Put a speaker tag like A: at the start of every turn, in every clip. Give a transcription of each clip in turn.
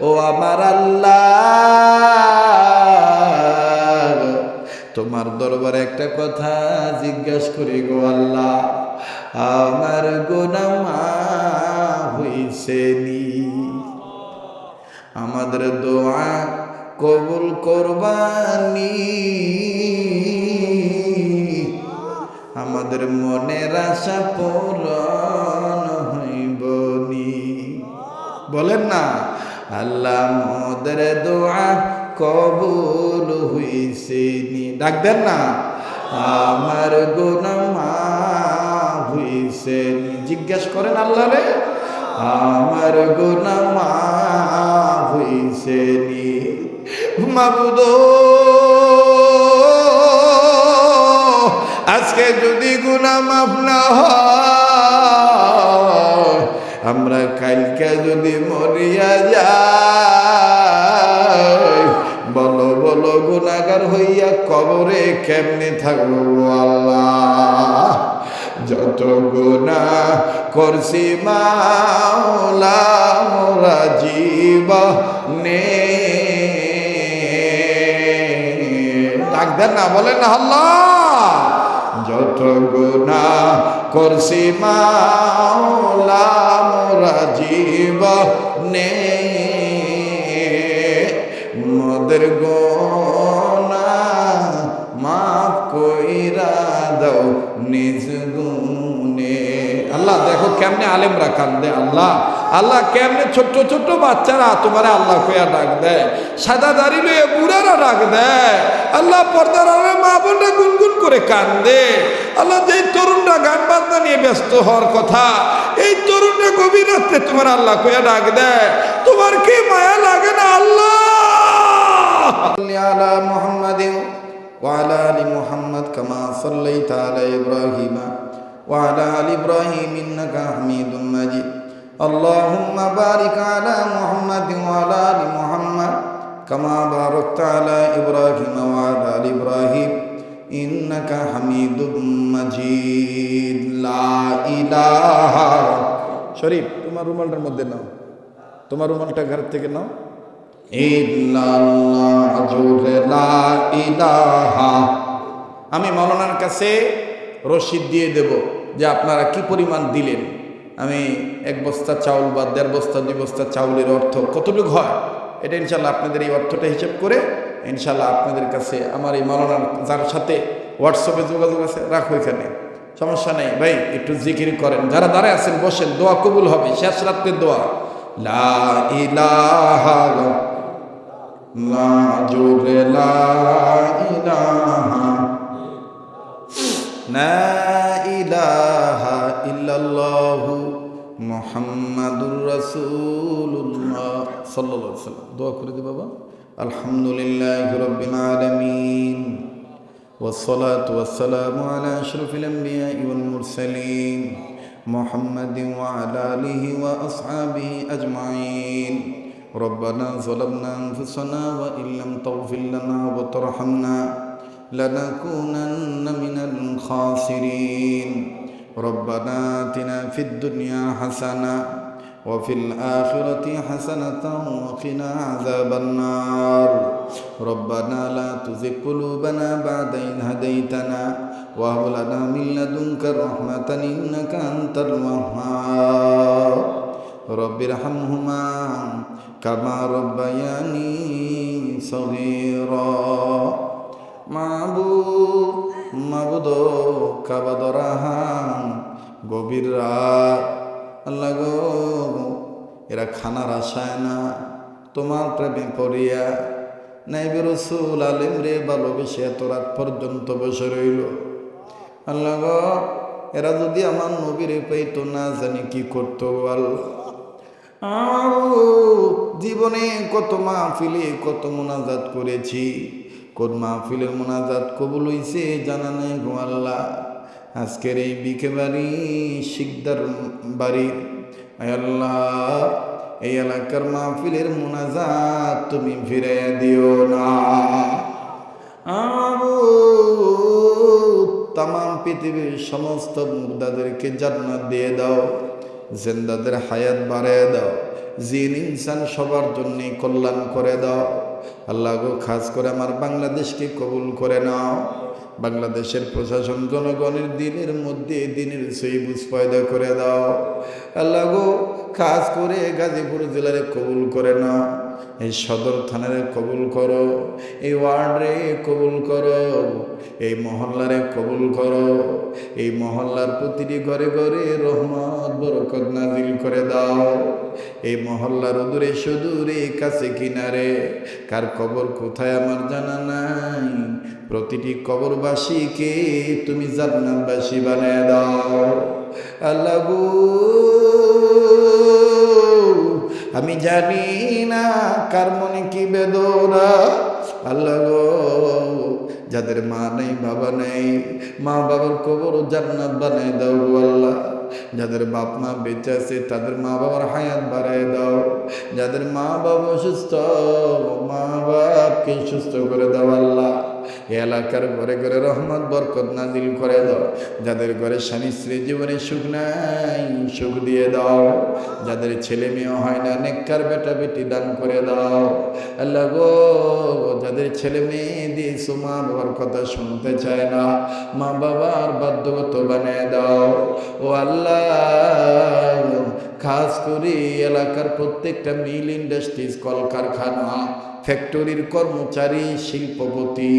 A: ও আমার আল্লাহ, তোমার দরবারে একটা কথা জিজ্ঞাসা করি গো আল্লাহ, আমার গোনামা হইছে নি। আমাদের দোয়া কবুল করবানি। আমাদের মনের আশা পূরণ হইবনি। বলেন না আল্লাহ মোদের দোয়া কবুল হইছে নি। ডাক দেন না। আমার গুনামা হইছে নি। জিজ্ঞেস করেন আল্লাহ রে। আমার গুনামা হইছে মাবুদ, আজকে যদি গুনা মাফ না হয় আমরা কালকে যদি মরিয়া যাই, বলো বলো গুনাগার হইয়া কবরে কেমনে থাকব আল্লাহ? যত গুণা করছি মাওলা জীব নে ডাক না, বলেন আল্লাহ। যত গুণা করছি মাওলা মোরা জীব নে মদের গোনা মাফ কইরা দাও নিজ গুনে আল্লাহ, দেখো কেমনে আলেমরা কান্দে, আল্লাহ। আল্লাহ, কেমনে ছোট্ট ছোট্ট বাচ্চারা তোমার আল্লাহ কইয়া ডাক দেয়। সাদা দাড়ি লইয়া বুড়ারা ডাক দেয়। আল্লাহ, পর্দার আলে মা বোনরা গুনগুন করে কান্দে। আল্লাহ, যেই তরুণরা গান বাজনা নিয়ে ব্যস্ত হওয়ার কথা গভীর রাত্রে তোমার আল্লাহ কইয়া ডাক দেয় তোমার কি মায়া লাগে না আল্লাহ على محمد وعلى ال محمد كما صليت على ابراهيم وعلى ال ابراهيم انك حميد مجيد اللهم بارك على محمد وعلى ال محمد كما باركت على ابراهيم وعلى ال ابراهيم انك حميد مجيد لا اله শরীফ, তোমার রুমালটার মধ্যে নাও। তোমার রুমালটা ঘর থেকে নাও। আমি মৌলানার কাছে রসিদ দিয়ে দেব যে আপনারা কি পরিমাণ দিলেন। আমি এক বস্তা চাউল বা দেড় বস্তা, দুই বস্তা চাউলের অর্থ কতটুকু হয়, এটা ইনশাল্লাহ আপনাদের এই অর্থটা হিসেব করে ইনশাল্লাহ আপনাদের কাছে আমার এই মৌলানার যার সাথে হোয়াটসঅ্যাপে যোগাযোগ আছে, রাখো এখানে। সমস্যা নেই। ভাই, একটু জিকির করেন। যারা দাঁড়ায় আছেন, বসেন। দোয়া কবুল হবে। শেষ রাত্রের দোয়া। লা ইলাহা জোরে লা ইলাহা। দোয়া করে দি বাবা। আলহামদুলিল্লাহি রাব্বিল والصلاة والسلام على أشرف الأنبياء والمرسلين محمد وعلى آله وأصحابه أجمعين. ربنا ظلمنا أنفسنا وإن لم تغفر لنا وترحمنا لنكونن من الخاسرين. ربنا آتنا في الدنيا حسنة وفي الآخرة حسنة وقنا عذاب النار ربنا لا تزغ قلوبنا بعد إذ هديتنا وهب لنا من لدنك رحمة إنك أنت الوهاب رب ارحمهما كما ربياني صغيرا মাবুদ মাবুদ কাবাদরাহাম গভীর রাত আল্লাহ গো, এরা খানার আশায় না, তোমার প্রেমে পড়িয়া নাইবে রসুল আলিম রে ভালোবেসে এত রাত পর্যন্ত বসে রইল। আল্লাহ এরা যদি আমার নবীরে পাইতো না, জানি কি করতো আল্লাহ। জীবনে কত মাহফিলে কত মোনাজাত করেছি, কোন মাহফিলের মোনাজাত কবুল হইছে জানা নেই গো আল্লাহ। আজকের এই বিকে বাড়ি। শিকদার বাড়ির আল্লাহ, এই এলাকার মাহফিলের মোনাজাত তুমি ফিরে দিও না। তাম পৃথিবীর সমস্ত মুর্দাদেরকে জান্নাত দিয়ে দাও, জেন্দাদের হায়াত বাড়ায় দাও, জিন ইনসান সবার জন্যে কল্যাণ করে দাও। আল্লাহ খাস করে আমার বাংলাদেশকে কবুল করে নাও। বাংলাদেশের প্রশাসন জনগণের দিনের মধ্যে দিনের সেই বুঝ পয়দা করে দাও। আল্লাহ গো খাস করে গাজীপুর জেলারে কবুল করে নাও। এই সদর থানারে কবুল করো। এই ওয়ার্ডরে কবুল করো। এই মহল্লারে কবুল করো। এই মহল্লার প্রতিটি ঘরে ঘরে রহমত, বরকত নাজিল করে দাও। এই মহল্লার দূরে সুদূরে, কাছে কিনারে, কার কবর কোথায় আমার জানা নাই। প্রতিটি কবরবাসীকে তুমি জান্নাতবাসী বানিয়ে দাও। আল্লাহ আমি জানি না কার মনে কি বেদনা। আল্লাহ গো, যাদের মা নেই, বাবা নেই, মা বাবার কবর জান্নাত বানাই দাও আল্লাহ। যাদের বাপ মা বেঁচে আছে, তাদের মা বাবার হায়াত বাড়ায় দাও। যাদের মা বাবা অসুস্থ, মা বাপকে সুস্থ করে দাও আল্লাহ। এলাকার ঘরে ঘরে রহমত, বরকত নাজিল করে দাও। যাদের ঘরে স্বামী স্ত্রী জীবনে সুখ নাই, সুখ দিয়ে দাও। যাদের ছেলে মেয়ে হয় না, নেককার বেটা বেটি দান করে দাও। আল্লাহ গো, যাদের ছেলে মেয়ে দিয়েছ মা বাবার কথা শুনতে চায় না মা বাবার বাধ্যগত বানিয়ে দাও। ও আল্লাহ খাস করে এলাকার প্রত্যেকটা মিল ইন্ডাস্ট্রিজ, কলকারখানা, ফ্যাক্টরির কর্মচারী, শিল্পপতি,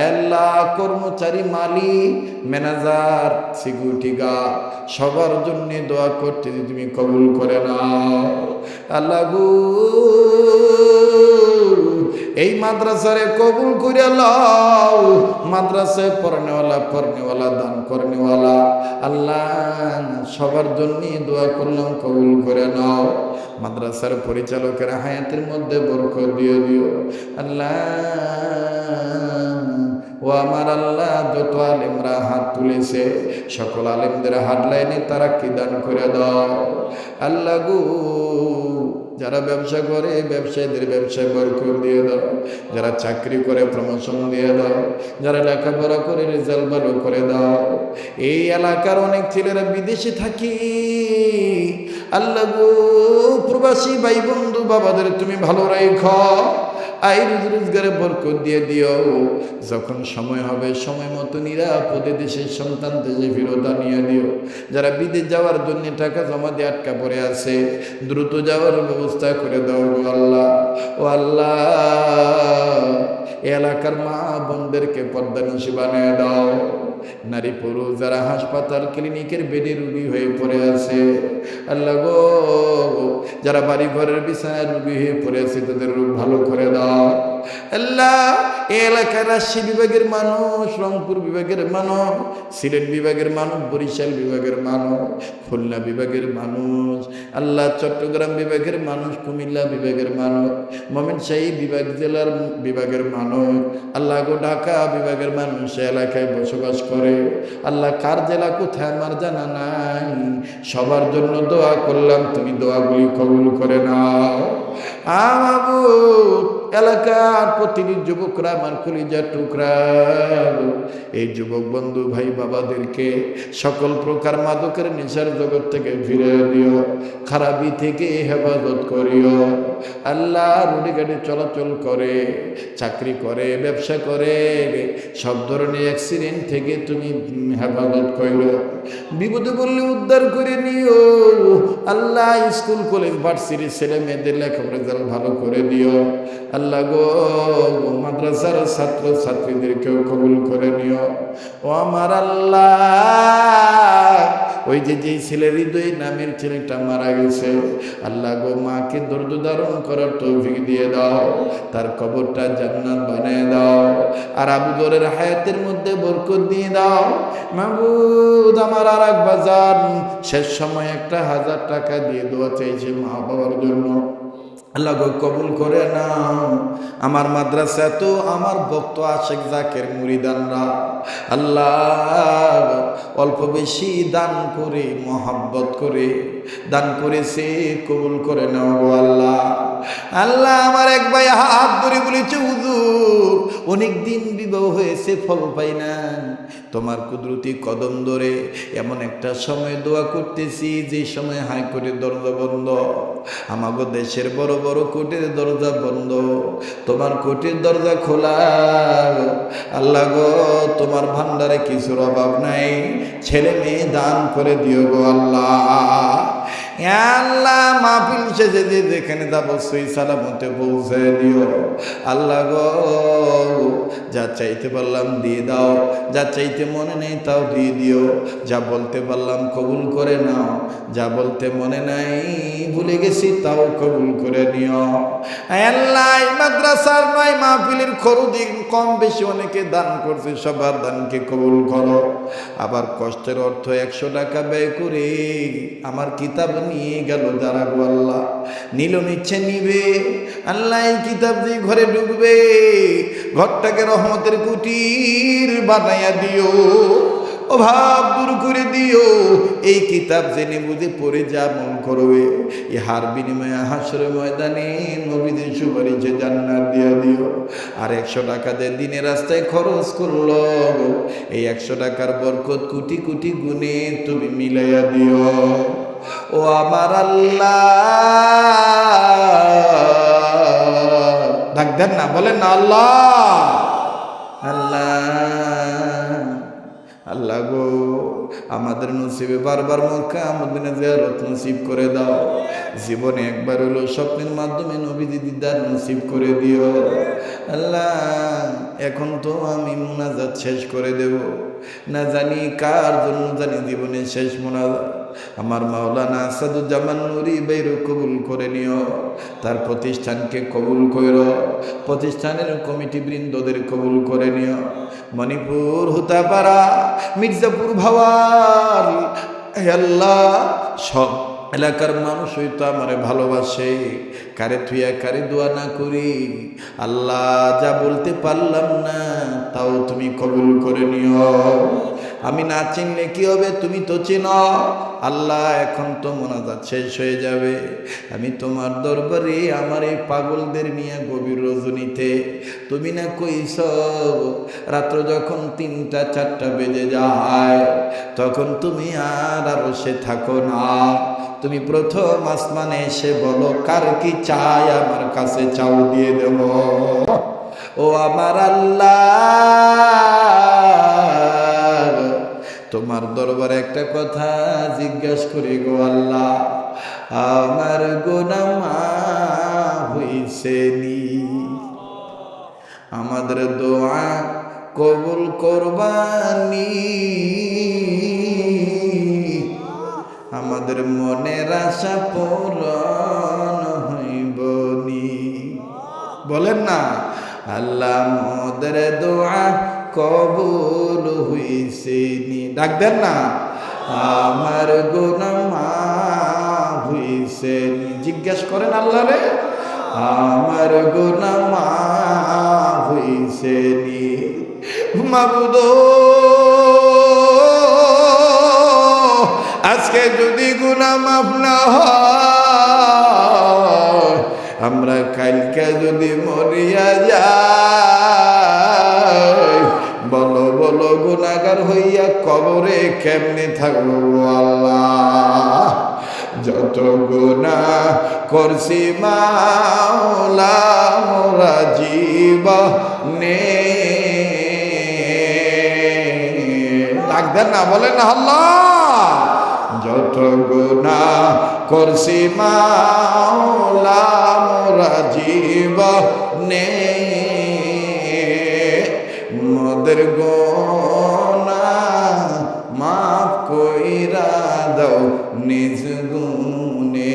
A: আল্লাহ, কর্মচারী, মালিক, ম্যানেজার, সিকিউরিটি গার্ড, সবার জন্য দোয়া করতে তুমি কবুল করে না আল্লাহ এই মাদ্রাসারে কবুল করে লও। মাদ্রাসায় পড়নেওয়ালা পড়নেওয়ালা দান করনেওয়ালা আল্লাহ, সবার জন্য দোয়া করলাম, কবুল করে নাও। মাদ্রাসার পরিচালকের হায়াতের মধ্যে বরকত দিয়ে দিও। আল্লাহ ও আমার আল্লাহ যত আলেমরা হাত তুলেছে, সকল আলেমদের হাত লাইনে তারা কি দান করে দাও? আল্লাহ গো, যারা ব্যবসা করে, ব্যবসায়ীদের ব্যবসায় বরকত দিয়ে দাও। যারা চাকরি করে প্রমোশন দিয়ে দাও। যারা লেখাপড়া করে রেজাল্ট ভালো করে দাও। এই এলাকার অনেক ছেলেরা বিদেশে থাকি। আল্লাহ প্রবাসী ভাই বন্ধু বাবাদের তুমি ভালো রেখ আই রোজ রোজগারে বরকত দিয়ে দিও। যখন সময় হবে, সময় মতো নিরাপদে দেশের সন্তান দেশে ফেরত আনিয়ে দিও। যারা বিদেশ যাওয়ার জন্য টাকা জমা দিয়ে আটকা পড়ে আছে, দ্রুত যাওয়ার ব্যবস্থা করে দাও আল্লাহ। ও আল্লাহ এলাকার মা বোনদেরকে পর্দা নিশি বানিয়ে দাও। নারী পুরুষ যারা হাসপাতাল, ক্লিনিকের বেডে রুগী হয়ে পড়ে আছে। আল্লাহ গো, যারা বাড়ি ঘরের বিছানায় রুগী হয়ে পড়ে আছে, তাদের রোগ ভালো করে দাও। আল্লাহ এলাকার রাজশাহী বিভাগের মানুষ, রংপুর বিভাগের মানুষ, সিলেট বিভাগের মানুষ, বরিশাল বিভাগের মানুষ, খুলনা বিভাগের মানুষ, আল্লাহ চট্টগ্রাম বিভাগের মানুষ, কুমিল্লা বিভাগের মানুষ মমিনশাহী বিভাগ জেলার বিভাগের মানুষ, আল্লাহ গো ঢাকা বিভাগের মানুষ এলাকায় বসবাস করে। আল্লাহ কার জেলা কোথায় আমার জানা নাই। সবার জন্য দোয়া করলাম, তুমি দোয়াগুলি কবুল করে নাও। আবু এলাকার প্রতিটি যুবকরা আমার কলিজার টুকরা। এই যুবক বন্ধু, ভাই, বাবাদেরকে সকল প্রকার মাদকের নেশার জগৎ থেকে ফিরে দিও, খারাপি থেকে হেফাজত করিও। আল্লাহ রুডি গাড়ি চলাচল করে, চাকরি করে, ব্যবসা করে, সব ধরনের অ্যাক্সিডেন্ট থেকে তুমি হেফাজত করিও। বিপদে বললে উদ্ধার করে নিও। আল্লাহ স্কুল, কলেজ ভার্সিটি ছেলে মেয়েদের লেখাপড়া ভালো করে দিও। আল্লাহ গো মাদ্রাসার ছাত্র ছাত্রীদেরকেও কবুল করে নিও। ও আমার আল্লাহ, ওই যে যেই ছেলের হৃদয় নামের ছেলেটা মারা গেছে, আল্লাহ গো, মাকে দর্দ ধারণ করার তৌফিক দিয়ে দাও, তার কবরটা জান্নাত বানিয়ে দাও, আর আবুদরের হায়াতের মধ্যে বরকত দিয়ে দাও। মাহবুদ আমার আর এক বাজার শেষ সময় একটা হাজার টাকা দিয়ে দেওয়া চাইছে মা বাবার জন্য। আল্লাহ গো, কবুল করে নাও। আমার মাদ্রাসা তো আমার ভক্ত আশেক জাকের মুরিদানরা। আল্লাহ, অল্প বেশি দান করে, মহাব্বত করে, দান করেছে কবুল করে নাও আল্লাহ। আল্লাহ, আমার এক ভাই হাত ধরে বলেছে, হুজুর অনেক দিন বিবাহ হয়েছে, ফল পাই না তোমার কুদরতি কদম ধরে এমন একটা সময় দোয়া করতেছি, যে সময় হাইকোর্টের দরজা বন্ধ। আমাগো দেশের বড় বড় কোর্টের দরজা বন্ধ। তোমার কোর্টের দরজা খোলা। আল্লাহ গো, তোমার ভান্ডারে কিছুর অভাব নাই। ছেলে মেয়ে দান করে দিও গো আল্লাহ। আল্লাহ, মাহফিল শেষে যে যেখানে যাব, সেই সালামতে পৌঁছে দিও। আল্লাহ গো, যা চাইতে পারলাম দিয়ে দাও, যা চাইতে মনে নেই তাও দিয়ে দিও। যা বলতে পারলাম কবুল করে নাও, যা বলতে মনে নাই ভুলে গেছি তাও কবুল করে নিও। আল্লাহ মাদ্রাসার নয়, মাহফিলের খরুদিন কম বেশি অনেকে দান করছে, সবার দানকে কবুল করো। আবার কষ্টের অর্থ একশো টাকা ব্যয় করে আমার কিতাব নিয়ে গেল যারা গো আল্লাহ। নিল, নিচ্ছে, নিবে। আল্লাহ এই কিতাব দিয়ে ঘরে ঢুকবে, ঘরটাকে রহমতের কুটির বানাইয়া দিও, অভাব দূর করে দিও। এই কিতাব জেনে বুঝে পড়ে যা মন করবে। ইহার বিনিময়ে হাসরে ময়দানে নবীদের সুপারিশে জান্নাত দিয়া দিও। আর একশো টাকা দিয়ে দিনে রাস্তায় খরচ করল এই একশো টাকার বরকত কোটি কোটি গুণে তুমি মিলাইয়া দিও। ও আমার আল্লাহ। ডাক দেন না, বলেন না, আল্লাহ। আল্লাহ। আল্লাহ গো, আমাদের নসিবে বারবার মক্কা মদিনা জিয়ারত নসিব করে দাও। জীবনে একবার হলো স্বপ্নের মাধ্যমে নবীজি দিদার নসিব করে দিও। আল্লাহ, এখন তো আমি মোনাজাত শেষ করে দেব। না জানি কার জন্য জানি জীবনে শেষ মোনাজাত। আমার মাওলানা আসাদুজ্জামান নুরি বেরো কবুল করে নিও, তার প্রতিষ্ঠানকে কবুল কইর প্রতিষ্ঠানের কমিটি বৃন্দদের কবুল করে নিও। মণিপুর, হুতাপাড়া, মির্জাপুর, ভাওয়াল আল্লাহ, সব এলাকার মানুষ হয়তো আমারে ভালোবাসে, কারে থুইয়া কারে দোয়া না করি, আল্লাহ যা বলতে পারলাম না, তাও তুমি কবুল করে নিও। আমি না চিনলে কি হবে তুমি তো চিন। আল্লাহ, এখন তো মোনাজাত শেষ হয়ে যাবে। আমি তোমার দরবারে আমার এই পাগলদের নিয়ে গভীর রজনীতে তুমি না কইস, রাত্র যখন তিনটা, চারটা বেজে যায়, তখন তুমি আর আর বসে থাকো না। তুমি প্রথম আসমানে এসে বলো, কার কি চাই আমার কাছে চাও দিয়ে দেব? ও আমার আল্লাহ! তোমার দরবারে একটা কথা জিজ্ঞাসা করি গো আল্লাহ, আমার গোনামা হইছে নি। আমাদের দোয়া কবুল করবানি। আমাদের মনের আশা পূরণ হইবনি। বলেন না, আল্লাহ মোদের দোয়া কবুল হইছে নি। ডাক না। আমার গুনামা হইছে নি। জিজ্ঞেস করেন আল্লাহ রে, আমার গুনামা হইছে নি। মাবুদ, আজকে যদি গুনা মাফ না হয়, আমরা কালকে যদি মরিয়া যাই গুনাগার হইয়া কবরে কেমনে থাকব আল্লাহ? যত গুণা করছি মাওলা জীব নে। ডাক না, বলেন আল্লাহ। যত গুণা করছি মাওলা, মোরা জীব নে। মদের গোনা মাফ কইরা দাও নিজ গুনে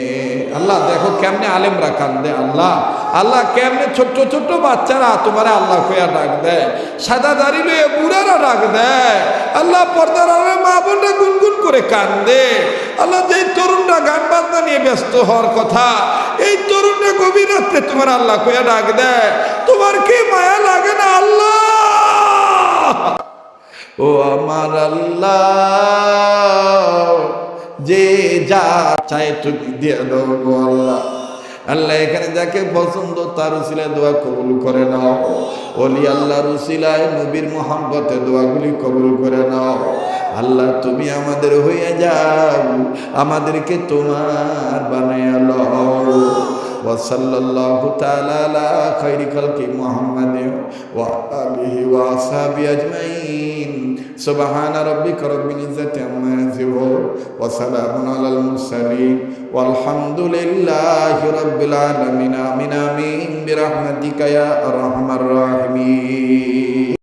A: আল্লাহ, দেখো কেমনে আলেমরা কান্দে, আল্লাহ। আল্লাহ কেমনে ছোট্ট ছোট্ট বাচ্চারা তোমার আল্লাহ কইয়া ডাক দেয়। সাদা দাড়ি লইয়া বুড়ারা ডাক দেয়। আল্লাহ পর্দার আড়ালে মা বোনরা গুনগুন করে কান্দে। আল্লাহ যে তরুণরা গান বাজনা নিয়ে ব্যস্ত হওয়ার কথা, এই তরুণরা গভীর রাত্রে তোমার আল্লাহ কইয়া ডাক দেয়। তোমার কি মায়া লাগে না, আল্লাহ? ও আমার আল্লাহ, যে যা চাই তুমি দিয়ে দাও আল্লাহ। আল্লাহ এখানে যাকে পছন্দ তার উসিলায় দোয়া কবুল করে নাও। অলি আল্লাহর উসিলায় নবীর মোহাম্মতে দোয়াগুলি কবুল করে নাও। আল্লাহ, তুমি আমাদের হইয়া যাও, আমাদেরকে তোমার বানাইয়া লও وصلى الله تعالى على خير خلق محمد وآله وأصحابه أجمعين سبحان ربك رب العزة عما يصفون وسلام على المرسلين والحمد لله رب العالمين آمين آمين برحمتك يا أرحم الراحمين